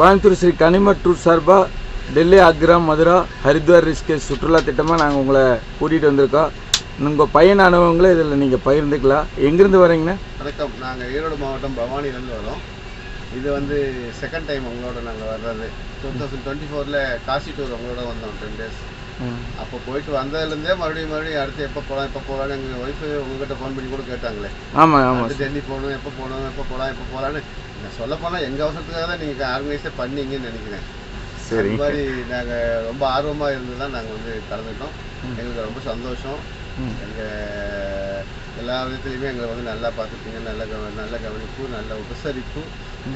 கோயம்புத்தூர் ஸ்ரீ கனிம டூர் சார்பாக டெல்லி ஆக்ரா மதுரா ஹரித்வார் ரிஸ்கேஸ் சுற்றுலா திட்டமாக நாங்கள் உங்களை கூட்டிகிட்டு வந்திருக்கோம். உங்கள் பயண அனுபவங்களை இதில் நீங்கள் பகிர்ந்துக்கலாம். எங்கேருந்து வரீங்கண்ணா? வணக்கம். நாங்கள் ஈரோடு மாவட்டம் பவானிலேருந்து வரோம். இது வந்து செகண்ட் டைம் உங்களோட நாங்கள் வர்றது. டூ தௌசண்ட் டுவெண்ட்டி ஃபோரில் காசி டூர் உங்களோட வந்தோம் டென் டேஸ் அப்போ போயிட்டு வந்ததுலேருந்தே மறுபடியும் மறுபடியும் அடுத்து எப்போ போகலாம் எப்போ போகலான்னு எங்கள் ஒய்ஃபு உங்ககிட்ட ஃபோன் பண்ணி கூட கேட்டாங்களே. ஆமாம் ஆமாம் டெல்லி போகணும் எப்போ போகணும் எப்போ போகலாம் எப்போ போகலான்னு நான் சொல்ல போனால் எங்கள் அவசரத்துக்காக தான் நீங்கள் ஆர்கனைஸே பண்ணீங்கன்னு நினைக்கிறேன். சரி. அது மாதிரி நாங்கள் ரொம்ப ஆர்வமாக இருந்து தான் நாங்கள் வந்து கலந்துட்டோம் எங்களுக்கு ரொம்ப சந்தோஷம். எங்கள் எல்லா விதத்துலையுமே எங்களை வந்து நல்லா பார்த்துப்பீங்க நல்ல கவ நல்ல கவனிப்பு நல்ல உபசரிப்பு.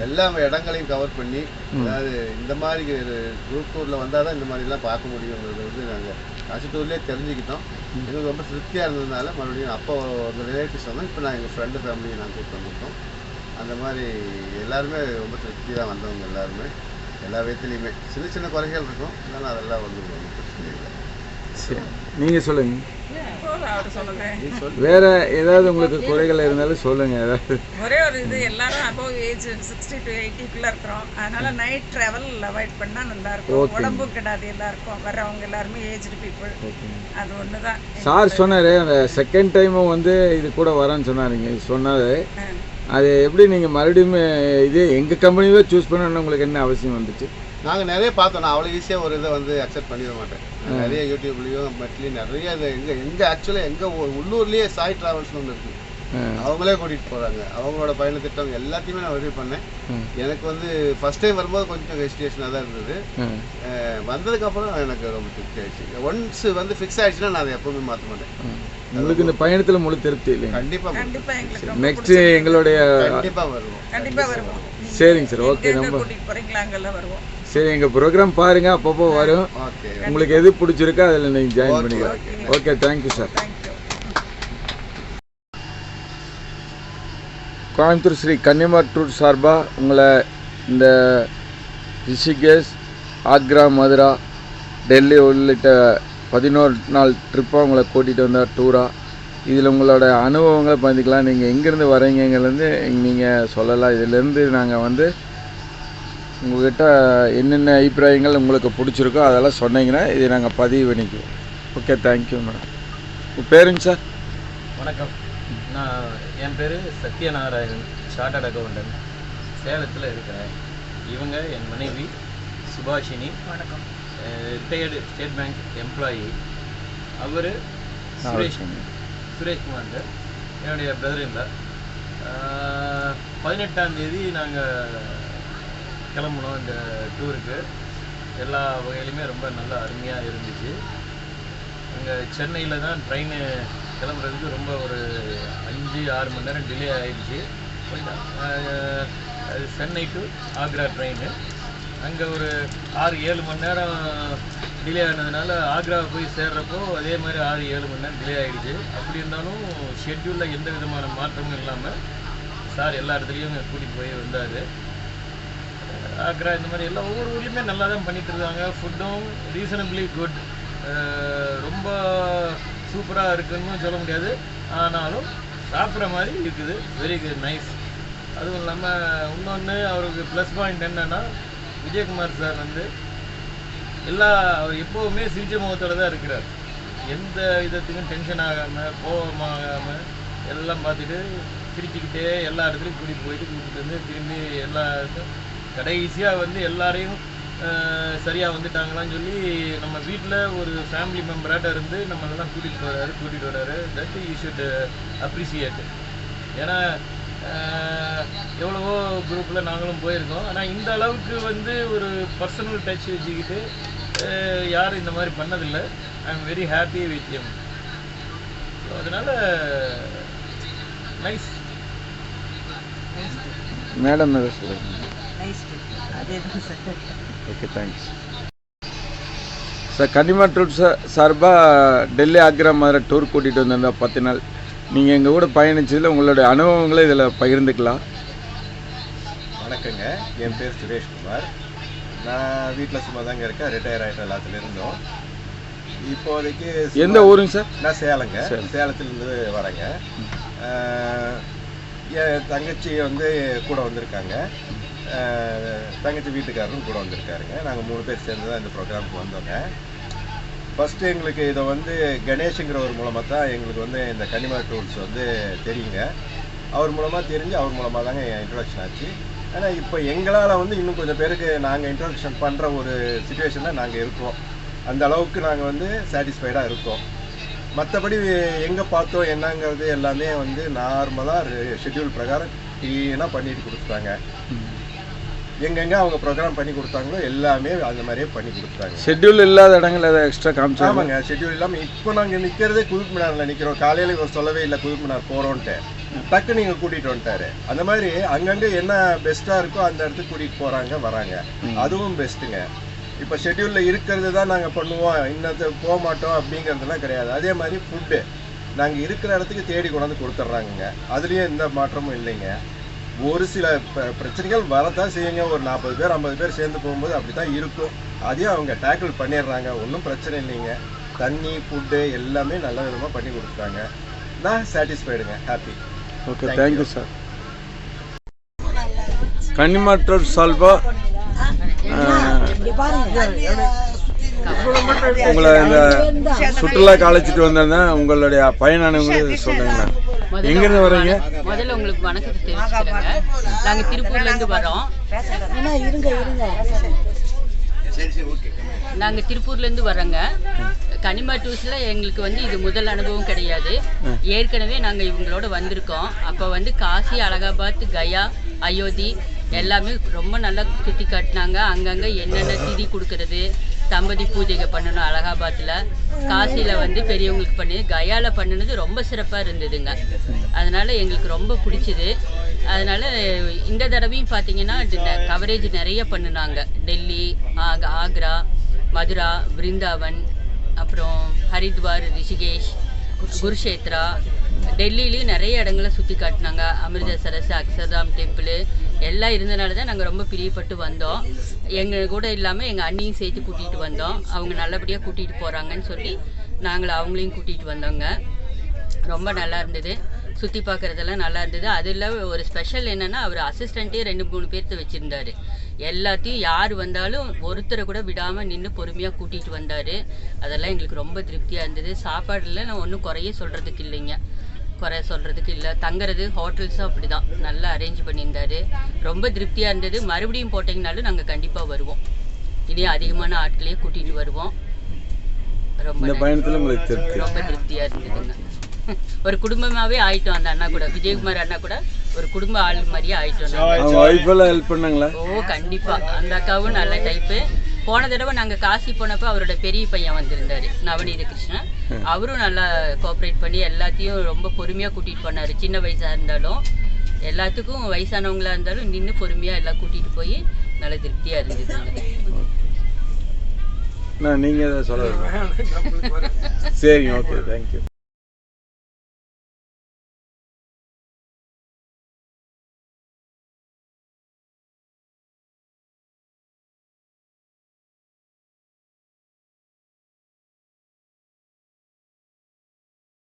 எல்லா இடங்களையும் கவர் பண்ணி அதாவது இந்த மாதிரி ஒரு குரூப் டூரில் வந்தால் தான் இந்த மாதிரிலாம் பார்க்க முடியுங்கிறது வந்து நாங்கள் காசி டூர்லேயே தெரிஞ்சுக்கிட்டோம் எங்களுக்கு ரொம்ப திருப்தியாக இருந்ததுனால மறுபடியும் அப்போ ஒரு ரிலேட்டிவ்ஸ் வந்தோம் இப்போ நான் எங்கள் ஃப்ரெண்டு ஃபேமிலியை நான் கூப்பிட்டு வந்திருக்கோம் அந்த மாதிரி எல்லாருமே ரொம்ப திருப்தி தான் வந்தவங்க எல்லாருமே எல்லா விதத்துலையுமே சின்ன சின்ன குறைகள் இருக்கும் இருந்தாலும் அதெல்லாம் வந்து பிரச்சனை இல்லை. சரி. நீங்கள் சொல்லுங்கள் அவர் சொல்லுங்க. வேறு ஏதாவது உங்களுக்கு குறைகள் இருந்தாலும் சொல்லுங்கள் ஏதாவது ஒரே ஒரு இது எல்லாரும் அபவ் ஏஜ் சிக்ஸ்டி டு எயிட்டிக்குள்ள இருக்கிறோம். அதனால நைட் டிராவல் அவாய்ட் பண்ணா நல்லா இருக்கும். உடம்பு கிடாது எல்லாருக்கும். வர்றவங்க எல்லாருமே ஏஜ்டு பீப்புள் அது ஒன்று தான் சார் சொன்னார் அந்த செகண்ட் டைமும் வந்து இது கூட வரேன்னு சொன்னாருங்க. சொன்னார். அது எப்படி நீங்கள் மறுபடியும் இது எங்கள் கம்பெனியே சூஸ் பண்ணணும்னு உங்களுக்கு என்ன அவசியம் வந்துச்சு? நாங்கள் நிறைய பார்த்தோம். நான் அவ்வளோ ஈஸியாக ஒரு இதை வந்து அக்செப்ட் பண்ணிட மாட்டேன். நிறைய யூடியூப்லேயும் மெட்லேயும் நிறைய இது. எங்கே எங்கே ஆக்சுவலாக எங்கள் உள்ளூர்லேயே சாய் ட்ராவல்ஸ்னு ஒன்று இருக்குது அவங்களே கூட்டிகிட்டு போகிறாங்க அவங்களோட பயண திட்டம் எல்லாத்தையுமே நான் உதவி பண்ணேன். எனக்கு வந்து ஃபஸ்ட் டைம் வரும்போது கொஞ்சம் ஹெசிடேஷனாக தான் இருந்தது. வந்ததுக்கப்புறம் எனக்கு ரொம்ப திருப்தி ஆயிடுச்சு. ஒன்ஸ் வந்து ஃபிக்ஸ் ஆயிடுச்சுன்னா நான் அதை எப்பவுமே மாற்ற மாட்டேன். உங்களுக்கு இந்த பயணத்தில் முழு திருப்தி இல்லைங்க கண்டிப்பாக கண்டிப்பா நெக்ஸ்ட் எங்களுடைய கண்டிப்பாக வருவோம். கண்டிப்பா வருவோம். நீங்க சரிங்க சார் ஓகே எங்க நம்ம சரி எங்கள் ப்ரோக்ராம் பாருங்க அப்பப்போ வரும். ஓகே. உங்களுக்கு எது பிடிச்சிருக்கோ அதில் நீங்கள் ஜாயின் பண்ணிக்கலாம். Okay. Thank you sir Coimbatore Sri Kannima tour சார்பாக உங்களை இந்த ரிஷிகேஷ் ஆக்ரா மதுரா டெல்லி உள்ளிட்ட பதினோரு நாள் ட்ரிப்பாக உங்களை கூட்டிகிட்டு வந்த டூராக இதில் உங்களோட அனுபவங்களை பார்த்துக்கலாம் நீங்கள் எங்கேருந்து வரீங்கங்கிறதுலேருந்து நீங்கள் சொல்லலாம். இதிலேருந்து நாங்கள் வந்து உங்கள்கிட்ட என்னென்ன அபிப்பிராயங்கள் உங்களுக்கு பிடிச்சிருக்கோ அதெல்லாம் சொன்னீங்கன்னா இதை நாங்கள் பதிவு பண்ணிக்குவோம். ஓகே தேங்க்யூ மேடம் உங்கள் பேருங்க சார் வணக்கம். நான் என் பேர் சத்யநாராயணன் சார்ட்டர்ட் அக்கௌண்டன்ட் சேலத்தில் இருக்கிறேன். இவங்க என் மனைவி சுபாஷினி. வணக்கம். ரிட்டையர்டு ஸ்டேட் பேங்க் எம்ப்ளாயி அவர் சுரேஷ் சுரேஷ்குமார் சார் என்னுடைய பிரதர் இல்லை பதினெட்டாம் தேதி நாங்கள் கிளம்புனோம் இந்த டூருக்கு எல்லா வகையிலுமே ரொம்ப நல்லா அருமையாக இருந்துச்சு அங்கே சென்னையில் தான் ட்ரெயின் கிளம்புறதுக்கு ரொம்ப ஒரு அஞ்சு ஆறு மணி நேரம் டிலே அது சென்னை டு ஆக்ரா ட்ரெயின் அங்கே ஒரு ஆறு ஏழு மணி நேரம் டிலே ஆனதுனால ஆக்ரா போய் சேர்றப்போ அதே மாதிரி ஆறு ஏழு மணி நேரம் டிலே ஆகிடுச்சு அப்படி இருந்தாலும் ஷெட்யூலில் எந்த விதமான மாற்றமும் இல்லாமல் சார் எல்லா இடத்துலையும் கூட்டிகிட்டு போய் வந்தார். ஆக்ரா இந்த மாதிரி எல்லா ஒவ்வொரு ஊர்லேயுமே நல்லா தான் பண்ணிகிட்டு இருக்காங்க ஃபுட்டும் ரீசனபிளி குட் ரொம்ப சூப்பராக இருக்குன்னு சொல்ல முடியாது. ஆனாலும் சாப்பிட்ற மாதிரி இருக்குது. வெரி குட் நைஸ் அதுவும் இல்லாமல் இன்னொன்று அவருக்கு ப்ளஸ் பாயிண்ட் என்னன்னா விஜயகுமார் சார் வந்து எல்லா எப்போவுமே சிரிச்ச முகத்தோடு தான் இருக்கிறார். எந்த விதத்துக்கும் டென்ஷன் ஆகாமல் கோபமாகாமல் எல்லாம் பார்த்துட்டு சிரிச்சுக்கிட்டே எல்லா இடத்துலையும் கூட்டிகிட்டு போயிட்டு கூட்டிகிட்டு வந்து திரும்பி எல்லா கடைசியாக வந்து எல்லாரையும் சரியாக வந்துட்டாங்களான்னு சொல்லி நம்ம வீட்டில் ஒரு ஃபேமிலி மெம்பராட்ட இருந்து நம்மளெல்லாம் கூட்டிகிட்டு போகிறாரு கூட்டிகிட்டு வர்றாரு தட் யூ ஷுட் அப்ரிசியேட் ஏன்னா எவ்வளவோ குரூப்பில் நாங்களும் போயிருக்கோம். ஆனால் இந்த அளவுக்கு வந்து ஒரு பர்சனல் டச் வச்சுக்கிட்டு யாரும் இந்த மாதிரி பண்ணதில்லை. I am very happy with them so அதனால் nice madam okay thanks sir Kannima tour சார்பாக டெல்லி ஆக்ரா மதுரை டூர் கூட்டிகிட்டு வந்திருந்தா பத்து நாள். நீங்கள் எங்கள் கூட பயணிச்சதில் உங்களுடைய அனுபவங்களை இதில் பகிர்ந்துக்கலாம். வணக்கங்க. என் பேர் சுரேஷ்குமார். நான் வீட்டில் சும்மா தாங்க இருக்கேன். ரிட்டையர் ஆகிட்டேன் எல்லாத்துல இருந்தோம். இப்போதைக்கு எந்த ஊருங்க சார்? நான் சேலங்க. சேலத்துலேருந்து வரேங்க. என் தங்கச்சி வந்து கூட வந்திருக்காங்க. தங்கச்சி வீட்டுக்காரரும் கூட வந்திருக்காருங்க. நாங்கள் மூணு பேர் சேர்ந்து தான் இந்த ப்ரோக்ராமுக்கு வந்தோங்க. ஃபஸ்ட்டு எங்களுக்கு இதை வந்து கணேஷுங்கிறவர் மூலமாக தான் எங்களுக்கு வந்து இந்த கனிமா டூல்ஸ் வந்து தெரியுங்க. அவர் மூலமாக தெரிஞ்சு அவர் மூலமாக தாங்க இன்ட்ரொடக்ஷன் ஆச்சு. ஆனால் இப்போ எங்களால் வந்து இன்னும் கொஞ்சம் பேருக்கு நாங்கள் இன்ட்ரொடக்ஷன் பண்ணுற ஒரு சுச்சுவேஷனில் நாங்கள் இருக்கோம். அந்த அளவுக்கு நாங்கள் வந்து சாட்டிஸ்ஃபைடாக இருக்கோம். மற்றபடி எங்கே பார்த்தோம் என்னங்கிறது எல்லாமே வந்து நார்மலாக ஷெட்யூல் பிரகாரம் க்ளீனாக பண்ணிட்டு கொடுத்துட்டாங்க. எங்கெங்கே அவங்க ப்ரோக்ராம் பண்ணி கொடுத்தாங்களோ எல்லாமே அந்த மாதிரியே பண்ணி கொடுத்துட்டாங்க ஷெட்யூல் இல்லாத இடங்கள் ஏதாவது எக்ஸ்ட்ரா காமிச்சாங்க ஆமாங்க ஷெட்யூல் இல்லாமல் இப்போ நாங்கள் நிற்கிறதே குதுப் மினாரில் நிற்கிறோம் காலையில் இவர் சொல்லவே இல்லை குதுப் மினார் போகிறோன்ட்டு டக்கு நீங்கள் கூட்டிகிட்டு வந்துட்டாரு. அந்த மாதிரி அங்கங்கே என்ன பெஸ்ட்டாக இருக்கோ அந்த இடத்துக்கு கூட்டிகிட்டு போகிறாங்க வராங்க. அதுவும் பெஸ்ட்டுங்க இப்போ ஷெட்யூலில் இருக்கிறது தான் நாங்கள் பண்ணுவோம். இன்னத்து போக மாட்டோம் அப்படிங்கிறதுலாம் கிடையாது. அதே மாதிரி ஃபுட்டு நாங்கள் இருக்கிற இடத்துக்கு தேடி கொண்டாந்து கொடுத்துட்றாங்கங்க. அதுலேயும் எந்த மாற்றமும் இல்லைங்க. ஒரு சில பிரச்சனைகள் வரத்தான் செய்யுங்க. ஒரு நாற்பது பேர் ஐம்பது பேர் சேர்ந்து போகும்போது அப்படி தான் இருக்கும். அதையும் அவங்க டேக்கிள் பண்ணிடுறாங்க. ஒன்றும் பிரச்சனை இல்லைங்க. தண்ணி ஃபுட்டு எல்லாமே நல்ல விதமாக பண்ணி கொடுத்துட்டாங்க. நான் சாட்டிஸ்ஃபைடுங்க happy okay thank you sir கன்னிமாற்றோர் சால்வா உங்களை இந்த சுற்றுலா அழைச்சிட்டு வந்திருந்தேன். உங்களுடைய பயன் அனுபவங்களை சொல்லுங்களேன் எங்கேருந்து வர்றீங்க? முதல்ல உங்களுக்கு வணக்கத்தை தெரிவிச்சுக்கிறேங்க. நாங்க திருப்பூர்ல இருந்து வரோம். நாங்க திருப்பூர்ல இருந்து வரோங்க. கனிமா டூஸ்ல எங்களுக்கு வந்து இது முதல் அனுபவம் கிடையாது. ஏற்கனவே நாங்க இவங்களோட வந்திருக்கோம். அப்ப வந்து காசி அலகாபாத் கயா அயோத்தி எல்லாமே ரொம்ப நல்லா சுத்தி காட்டினாங்க. அங்கங்க என்னென்ன திதி கொடுக்கறது தம்பதி பூஜைகள் பண்ணணும் அலகாபாத்தில் காசியில் வந்து பெரியவங்களுக்கு பண்ணி கயாவில் பண்ணினது ரொம்ப சிறப்பாக இருந்ததுங்க. அதனால் எங்களுக்கு ரொம்ப பிடிச்சிது. அதனால் இந்த தடவையும் பார்த்தீங்கன்னா கவரேஜ் நிறைய பண்ணினாங்க. டெல்லி ஆக்ரா மதுரா பிருந்தாவன் அப்புறம் ஹரித்வார் ரிஷிகேஷ் குருஷேத்ரா. டெல்லிலையும் நிறைய இடங்களை சுற்றி காட்டினாங்க. அமிர்தசரஸ் அக்ஷர்தாம் டெம்பிள் எல்லாம் இருந்தனால தான் நாங்கள் ரொம்ப பிரியப்பட்டு வந்தோம். எங்கள் கூட இல்லாமல் எங்கள் அண்ணியும் சேர்த்து கூட்டிகிட்டு வந்தோம். அவங்க நல்லபடியாக கூட்டிகிட்டு போகிறாங்கன்னு சொல்லி நாங்கள் அவங்களையும் கூட்டிகிட்டு வந்தோங்க. ரொம்ப நல்லா இருந்தது. சுற்றி பார்க்குறதெல்லாம் நல்லா இருந்தது. அதில் ஒரு ஸ்பெஷல் என்னென்னா அவர் அசிஸ்டண்ட்டே ரெண்டு மூணு பேர்த்த வச்சுருந்தாரு. எல்லாத்தையும் யார் வந்தாலும் ஒருத்தரை கூட விடாமல் நின்று பொறுமையாக கூட்டிகிட்டு வந்தார். அதெல்லாம் எங்களுக்கு ரொம்ப திருப்தியாக இருந்தது. சாப்பாடில் நான் ஒன்றும் குறைய சொல்கிறதுக்கு இல்லைங்க. குறை சொல்கிறதுக்கு இல்லை. தங்குறது ஹோட்டல்ஸும் அப்படி தான் நல்லா அரேஞ்ச் பண்ணியிருந்தாரு. ரொம்ப திருப்தியாக இருந்தது. மறுபடியும் போட்டிங்கனாலும் நாங்கள் கண்டிப்பாக வருவோம். இனி அதிகமான ஆட்களையே கூட்டிகிட்டு வருவோம். ரொம்ப ரொம்ப திருப்தியா இருந்ததுங்க. ஒரு குடும்பமாவே ஆயிட்டோம். அந்த அண்ணா கூட விஜயகுமார் அண்ணா கூட ஒரு குடும்ப ஆள் மாதிரியே ஆயிட்டோம் ஓ கண்டிப்பா. அந்த அக்காவும் நல்ல டைப்பு போன தடவை நாங்க காசி போனப்ப அவரோட பெரிய பையன் வந்திருந்தாரு நவநீத கிருஷ்ணன் அவரும் நல்லா கோஆப்ரேட் பண்ணி எல்லாத்தையும் ரொம்ப பொறுமையா கூட்டிட்டு போனாரு. சின்ன வயசா இருந்தாலும் எல்லாத்துக்கும் வயசானவங்களா இருந்தாலும் நின்று பொறுமையா எல்லாம் கூட்டிட்டு போய் நல்ல திருப்தியா இருந்தது. நான் நீங்கள் சொல்ல சரிங்க ஓகே தேங்க்யூ